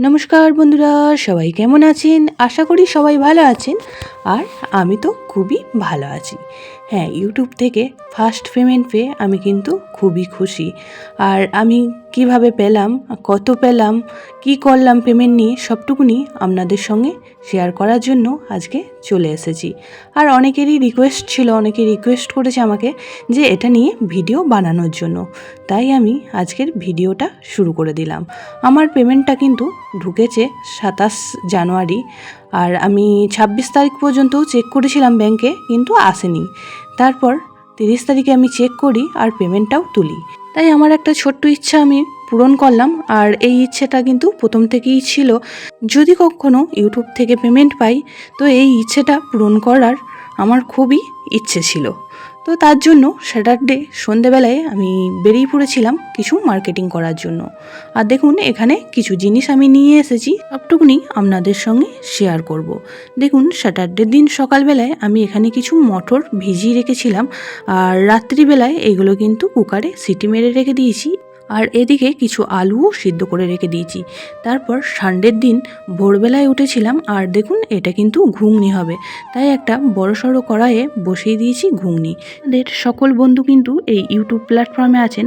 নমস্কার বন্ধুরা, সবাই কেমন আছেন? আশা করি সবাই ভালো আছেন। আর আমি তো খুবই ভালো আছি। হ্যাঁ ইউটিউব থেকে ফার্স্ট পেমেন্ট পেয়ে আমি কিন্তু খুবই খুশি। আর আমি কীভাবে পেলাম, কত পেলাম, কি করলাম পেমেন্ট নিয়ে সবটুকুনি আপনাদের সঙ্গে শেয়ার করার জন্য আজকে চলে এসেছি। আর অনেকেরই রিকোয়েস্ট ছিল, অনেকে রিকোয়েস্ট করেছে আমাকে যে এটা নিয়ে ভিডিও বানানোর জন্য। তাই আমি আজকের ভিডিওটা শুরু করে দিলাম। আমার পেমেন্টটা কিন্তু ঢুকেছে সাতাশ জানুয়ারি আর আমি ছাব্বিশ তারিখ পর্যন্তও চেক করেছিলাম ব্যাংকে কিন্তু আসেনি। তারপর তিরিশ তারিখে আমি চেক করি আর পেমেন্টটাও তুলি। তাই আমার একটা ছোট্ট ইচ্ছা আমি পূরণ করলাম আর এই ইচ্ছেটা কিন্তু প্রথম থেকেই ছিল। যদি কখনো ইউটিউব থেকে পেমেন্ট পাই, তো এই ইচ্ছেটা পূরণ করার আমার খুবই ইচ্ছে ছিল। তো তার জন্য স্যাটারডে সন্ধেবেলায় আমি বেরিয়ে পড়েছিলাম কিছু মার্কেটিং করার জন্য। আর দেখুন, এখানে কিছু জিনিস আমি নিয়ে এসেছি, সবটুকুনি আপনাদের সঙ্গে শেয়ার করব। দেখুন স্যাটারডের দিন সকালবেলায় আমি এখানে কিছু মটর ভিজিয়ে রেখেছিলাম, আর রাত্রিবেলায় এগুলো কিন্তু কুকারে সিটি মেরে রেখে দিয়েছি। আর এদিকে কিছু আলুও সিদ্ধ করে রেখে দিয়েছি। তারপর সানডের দিন ভোরবেলায় উঠেছিলাম আর দেখুন, এটা কিন্তু ঘুগনি হবে। তাই একটা বড় সড়ো কড়াইয়ে বসিয়ে দিয়েছি ঘুগনি। আমাদের সকল বন্ধু কিন্তু এই ইউটিউব প্ল্যাটফর্মে আছেন।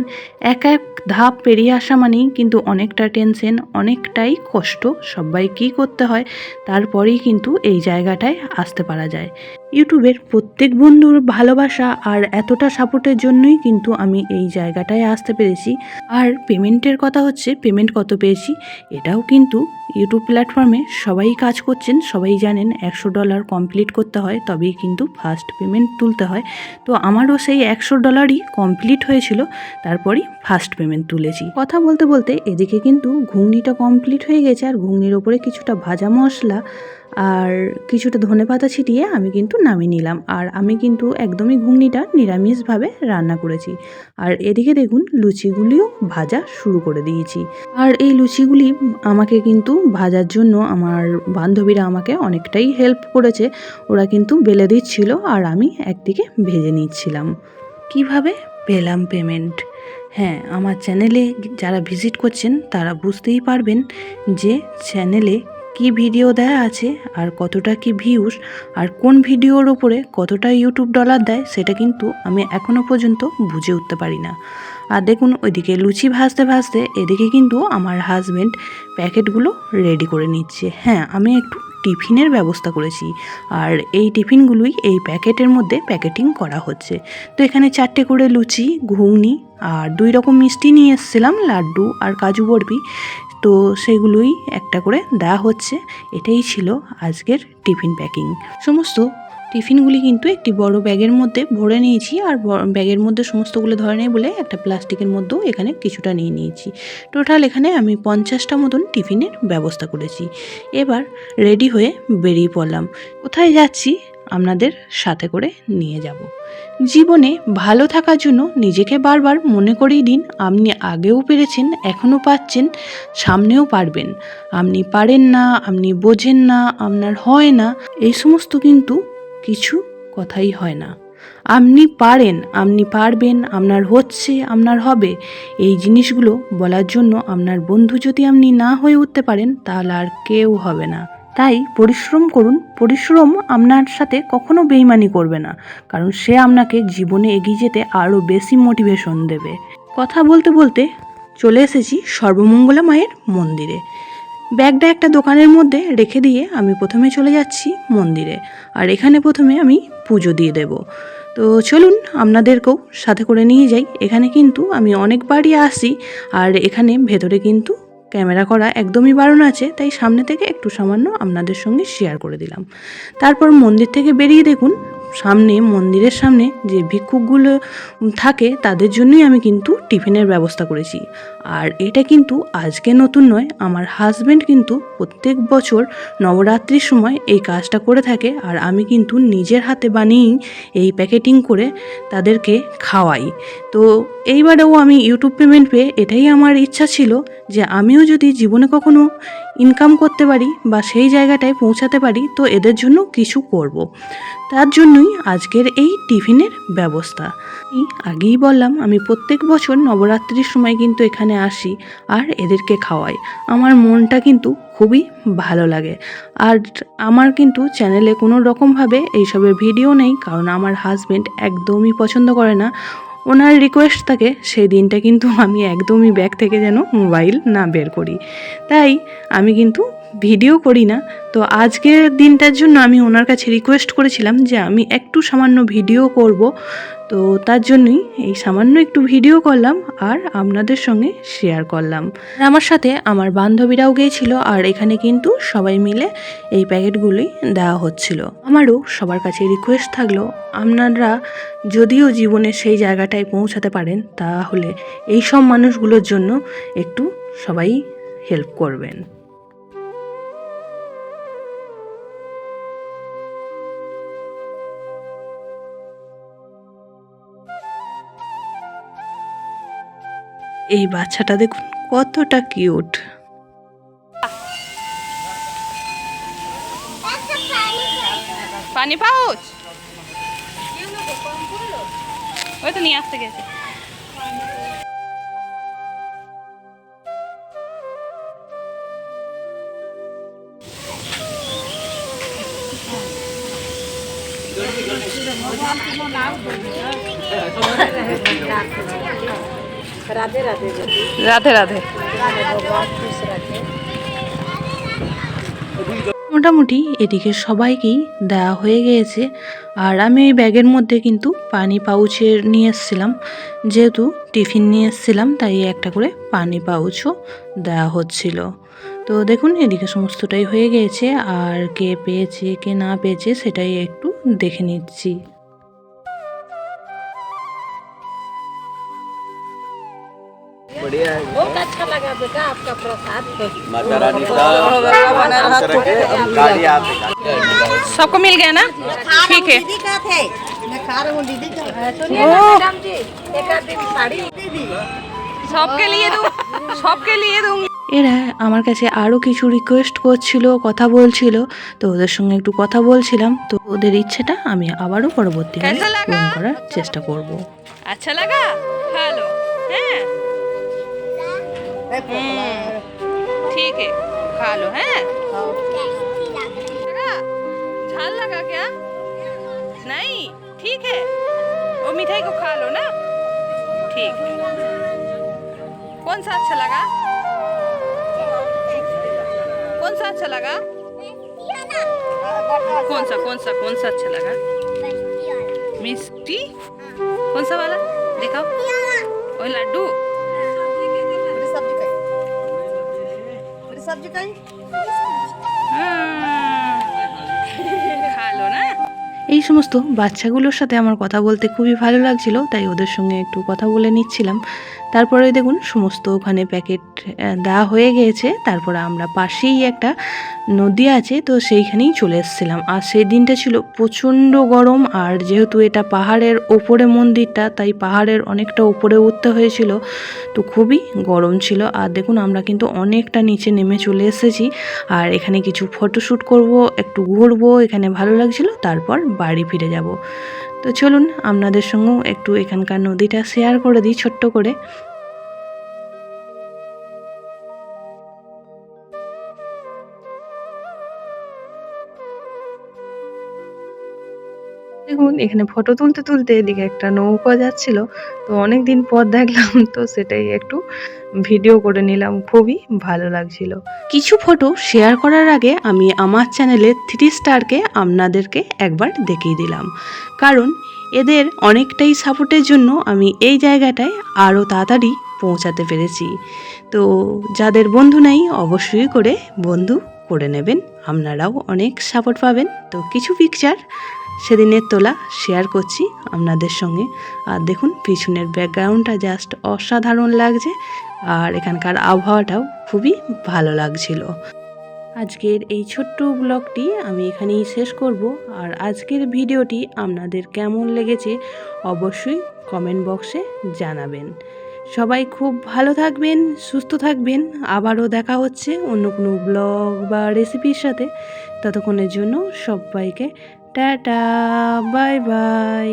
এক এক ধাপ পেরিয়ে আসা মানেই কিন্তু অনেকটা টেনশন, অনেকটাই কষ্ট। সবাই কী করতে হয়, তারপরেই কিন্তু এই জায়গাটায় আসতে পারা যায়। ইউটিউবের প্রত্যেক বন্ধুর ভালোবাসা আর এতটা সাপোর্টের জন্যই কিন্তু আমি এই জায়গাটায় আসতে পেরেছি। আর পেমেন্টের কথা হচ্ছে, পেমেন্ট কত পেয়েছি, এটাও কিন্তু ইউটিউব প্ল্যাটফর্মে সবাই কাজ করছেন, সবাই জানেন একশো ডলার কমপ্লিট করতে হয়, তবেই কিন্তু ফার্স্ট পেমেন্ট তুলতে হয়। তো আমারও সেই একশো ডলারই কমপ্লিট হয়েছিল, তারপরই ফার্স্ট পেমেন্ট তুলেছি। কথা বলতে বলতে এদিকে কিন্তু ঘুগনিটা কমপ্লিট হয়ে গেছে, আর ঘুগনির ওপরে কিছুটা ভাজা মশলা আর কিছুটা ধনে পাতা ছিটিয়ে আমি কিন্তু নামিয়ে নিলাম। আর আমি কিন্তু একদমই ঘুগনিটা নিরামিষভাবে রান্না করেছি। আর এদিকে দেখুন, লুচিগুলিও ভাজা শুরু করে দিয়েছি। আর এই লুচিগুলি আমাকে কিন্তু ভাজার জন্য আমার বান্ধবীরা আমাকে অনেকটাই হেল্প করেছে। ওরা কিন্তু বেলে দিচ্ছিল আর আমি একদিকে ভেজে নিচ্ছিলাম। কীভাবে? পেলাম পেমেন্ট হ্যাঁ আমার চ্যানেলে যারা ভিজিট করছেন তারা বুঝতেই পারবেন যে চ্যানেলে কি ভিডিও দেয়া আছে, আর কতটা কি ভিউস আর কোন ভিডিওর ওপরে কতটা ইউটিউব ডলার দেয়, সেটা কিন্তু আমি এখনও পর্যন্ত বুঝে উঠতে পারি না। আর দেখুন, ওইদিকে লুচি ভাজতে ভাজতে এদিকে কিন্তু আমার হাজব্যান্ড প্যাকেটগুলো রেডি করে নিচ্ছে। হ্যাঁ আমি একটু টিফিনের ব্যবস্থা করেছি, আর এই টিফিনগুলোই এই প্যাকেটের মধ্যে প্যাকেটিং করা হচ্ছে। তো এখানে চারটে করে লুচি, ঘুগনি, আর দুই রকম মিষ্টি নিয়ে এসেছিলাম, লাড্ডু আর কাজু বরফি। তো সেগুলোই একটা করে দেওয়া হচ্ছে। এটাই ছিল আজকের টিফিন প্যাকিং। সমস্ত টিফিনগুলি কিন্তু একটি বড় ব্যাগের মধ্যে ভরে নিয়েছি আর ব্যাগের মধ্যে সমস্তগুলো ধরে নেই বলে একটা প্লাস্টিকের মধ্যেও এখানে কিছুটা নিয়ে নিয়েছি। টোটাল এখানে আমি পঞ্চাশটা মতন টিফিনের ব্যবস্থা করেছি। এবার রেডি হয়ে বেরিয়ে পড়লাম। কোথায় যাচ্ছি? আপনাদের সাথে করে নিয়ে যাব। জীবনে ভালো থাকার জন্য নিজেকে বারবার মনে করিয়ে দিন, আপনি আগেও পেরেছেন, এখনও পাচ্ছেন, সামনেও পারবেন। আপনি পারেন না, আপনি বোঝেন না, আপনার হয় না, এই সমস্ত কিন্তু কিছু কথাই হয় না। আপনি পারেন, আপনি পারবেন, আপনার হচ্ছে, আপনার হবে। এই জিনিসগুলো বলার জন্য আপনার বন্ধু যদি আপনি না হয়ে উঠতে পারেন, তাহলে আর কেউ হবে না। তাই পরিশ্রম করুন। পরিশ্রম আপনার সাথে কখনো বেইমানি করবে না, কারণ সে আপনাকে জীবনে এগিয়ে যেতে আরও বেশি মোটিভেশন দেবে। কথা বলতে বলতে চলে এসেছি সর্বমঙ্গলা মায়ের মন্দিরে। ব্যাগটা একটা দোকানের মধ্যে রেখে দিয়ে আমি প্রথমে চলে যাচ্ছি মন্দিরে, আর এখানে প্রথমে আমি পুজো দিয়ে দেব। তো চলুন আপনাদেরকেও সাথে করে নিয়ে যাই। এখানে কিন্তু আমি অনেকবারই আসি, আর এখানে ভেতরে কিন্তু ক্যামেরা করা একদমই বারণ আছে, তাই সামনে থেকে একটু সামান্য আপনাদের সঙ্গে শেয়ার করে দিলাম। তারপর মন্দির থেকে বেরিয়ে দেখুন সামনে, মন্দিরের সামনে যে ভিক্ষুকগুলো থাকে তাদের জন্যই আমি কিন্তু টিফিনের ব্যবস্থা করেছি আর এটা কিন্তু আজকে নতুন নয়, আমার হাজব্যান্ড কিন্তু প্রত্যেক বছর নবরাত্রির সময় এই কাজটা করে থাকে আর আমি কিন্তু নিজের হাতে বানিয়েই এই প্যাকেটিং করে তাদেরকে খাওয়াই তো এইবারেও আমি ইউটিউব পেমেন্ট পেয়ে এটাই আমার ইচ্ছা ছিল যে আমিও যদি জীবনে কখনো ইনকাম করতে পারি বা সেই জায়গাটায় পৌঁছাতে পারি, তো এদের জন্য কিছু করব। তার জন্যই আজকের এই টিফিনের ব্যবস্থা। আগেই বললাম, আমি প্রত্যেক বছর নবরাত্রির সময় কিন্তু এখানে আসি আর এদেরকে খাওয়াই। আমার মনটা কিন্তু খুবই ভালো লাগে। আর আমার কিন্তু চ্যানেলে কোনো রকমভাবে এইসবের ভিডিও নেই, কারণ আমার হাজবেন্ড একদমই পছন্দ করে না। ওনার রিকোয়েস্ট থাকে, সেই দিনটা কিন্তু আমি একদমই ব্যাগ থেকে যেন মোবাইল না বের করি। তাই আমি কিন্তু ভিডিও করি না, তো আজকের দিনটার জন্য আমি ওনার কাছে রিকোয়েস্ট করেছিলাম যে আমি একটু সামান্য ভিডিও করব। তো তার জন্যই এই সামান্য একটু ভিডিও করলাম আর আপনাদের সঙ্গে শেয়ার করলাম। আমার সাথে আমার বান্ধবীরাও গিয়েছিল আর এখানে কিন্তু সবাই মিলে এই প্যাকেটগুলোই দেওয়া হচ্ছিল। আমারও সবার কাছে রিকোয়েস্ট থাকল, আপনারা যদিও জীবনে সেই জায়গাটায় পৌঁছাতে পারেন, তাহলে এই সব মানুষগুলোর জন্য একটু সবাই হেল্প করবেন। এই বাচ্চাটা দেখুন কতটা কিউট। পানি পাউচ। ওই তো নিয়ে আসতে গেছে। রাধে রাধে মোটামুটি এদিকে সবাইকেই দেওয়া হয়ে গিয়েছে আর আমি এই ব্যাগের মধ্যে কিন্তু পানি পাউচের নিয়ে এসেছিলাম। যেহেতু টিফিন নিয়ে এসেছিলাম তাই একটা করে পানি পাউচও দেওয়া হচ্ছিল। তো দেখুন এদিকে সমস্তটাই হয়ে গিয়েছে আর কে পেয়েছে কে না পেয়েছে সেটাই একটু দেখে নিচ্ছি। बेटा आपका प्रसाद माता रानी का शांत रखे गाड़ी आते सबको मिल गया ना ठीक है दीदी का थे मैं खा रहा हूँ दीदी का सुनिए ओ। ना मैडम जी एक आध दिन साड़ी दीदी सबके लिए दूँ सबके लिए दूंगी এরা আমার কাছে আরও কিছু রিকোয়েস্ট করছিল কথা বলছিল তো ওদের সঙ্গে একটু কথা বলছিলাম তো ওদের ইচ্ছেটা আমি আবারও পরবর্তীকালে কেমন লাগা? পূরণ করার চেষ্টা করব अच्छा लगा खा लो हैं हम्म, ठीक है खा लो हैं? लगा। झाल लगा क्या? नहीं ठीक है। वो मिठाई को खा लो ना। ठीक है। कौन सा अच्छा लगा? कौन सा अच्छा लगा? कौन सा कौन सा कौन सा अच्छा लगा? मिष्टी कौन सा वाला? दिखाओ। वो लड्डू হ্যাঁ। এই সমস্ত বাচ্চাগুলোর সাথে আমার কথা বলতে খুবই ভালো লাগছিল তাই ওদের সঙ্গে একটু কথা বলে নিচ্ছিলাম। তারপরে দেখুন সমস্ত ওখানে প্যাকেট দেওয়া হয়ে গিয়েছে। তারপরে আমরা পাশেই একটা নদী আছে, তো সেইখানেই চলে এসেছিলাম। আর সেই দিনটা ছিল প্রচণ্ড গরম, আর যেহেতু এটা পাহাড়ের ওপরে মন্দিরটা, তাই পাহাড়ের অনেকটা ওপরে উঠতে হয়েছিল, তো খুবই গরম ছিল। আর দেখুন আমরা কিন্তু অনেকটা নিচে নেমে চলে এসেছি। আর এখানে কিছু ফটোশ্যুট করব, একটু ঘুরবো, এখানে ভালো লাগছিল, তারপর বাড়ি ফিরে যাব। তো চলুন, আপনাদের সঙ্গেও একটু এখানকার নদীটা শেয়ার করে দিই, ছোট্ট করে। দেখুন, এখানে ফটো তুলতে তুলতে এদিকে একটা নৌকা যাচ্ছিল। তো অনেক দিন পর দেখলাম, তো সেটাই একটু ভিডিও করে নিলাম। খুবই ভালো লাগছিল। কিছু ফটো শেয়ার করার আগে আমি আমার চ্যানেলে থ্রি স্টারকে আপনাদেরকে একবার দেখিয়ে দিলাম। কারণ এদের অনেকটাই সাপোর্টের জন্য আমি এই জায়গাটায় আরও তাড়াতাড়ি পৌঁছাতে পেরেছি। তো যাদের বন্ধু নাই, অবশ্যই করে বন্ধু করে নেবেন। আপনারাও অনেক সাপোর্ট পাবেন। তো কিছু পিকচার সেদিনের তোলা শেয়ার করছি আপনাদের সঙ্গে। আর দেখুন, পিছনের ব্যাকগ্রাউন্ডটা জাস্ট অসাধারণ লাগছে, আর এখানকার আবহাওয়াটাও খুবই ভালো লাগছিল। আজকের এই ছোট্ট ব্লগটি আমি এখানেই শেষ করব, আর আজকের ভিডিওটি আপনাদের কেমন লেগেছে অবশ্যই কমেন্ট বক্সে জানাবেন। সবাই খুব ভালো থাকবেন, সুস্থ থাকবেন, আবারও দেখা হচ্ছে অন্য কোনো ব্লগ বা রেসিপির সাথে। ততক্ষণের জন্য সবাইকে টাটা বাই বাই।